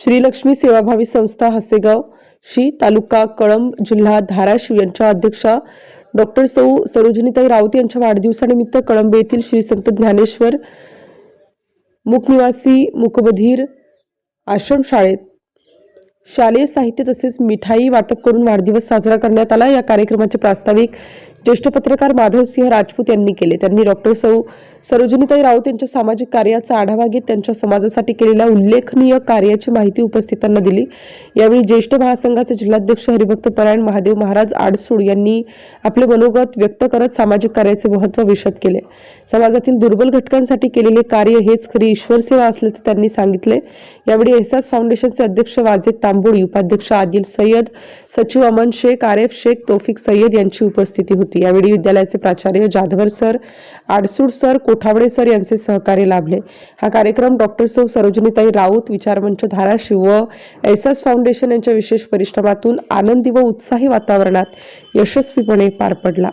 श्रीलक्ष्मी सेवाभावी संस्था हसेगाव शी तालुका कळंब जिल्हा धाराशिव यांच्या अध्यक्षा डॉक्टर सौ सरोजिनीताई राऊत यांच्या वाढदिवसानिमित्त कळंब येथील श्री संत ज्ञानेश्वर मुकनिवासी मुकबधीर आश्रमशाळेत शालेय साहित्य तसेच मिठाई वाटप करून वाढदिवस साजरा करण्यात आला. या कार्यक्रमाचे प्रास्ताविक ज्येष्ठ पत्रकार माधवसिंह राजपूत यांनी केले. त्यांनी डॉक्टर सौ सरोजिनीताई राऊत यांच्या सामाजिक कार्याचा आढावा घेत त्यांच्या समाजासाठी केलेल्या उल्लेखनीय कार्याची माहिती उपस्थितांना दिली. यावेळी ज्येष्ठ महासंघाचे जिल्हाध्यक्ष हरिभक्त परायण महादेव महाराज आडसूड यांनी आपले मनोगत व्यक्त करत सामाजिक कार्याचे महत्त्व विशद केले. समाजातील दुर्बल घटकांसाठी केलेले कार्य हेच खरी ईश्वर सेवा असल्याचे त्यांनी सांगितले. यावेळी एहसास फाउंडेशनचे अध्यक्ष वाजेद तांबोळी उपाध्यक्ष आदिल सय्यद सचिव अमन शेख आरेफ शेख तोफिक सय्यद यांची उपस्थिती होती. यावेळी विद्यालयाचे प्राचार्य Jadhavar sir Adsud sir Kothawade sir यांचे सहकार्य लाभले. हा कार्यक्रम डॉक्टर सौ सरोजिनीताई राऊत विचारमंच धाराशिव व एहसास फाउंडेशन यांच्या विशेष परिश्रमातून आनंदी व उत्साही वातावरणात यशस्वीपणे पार पडला.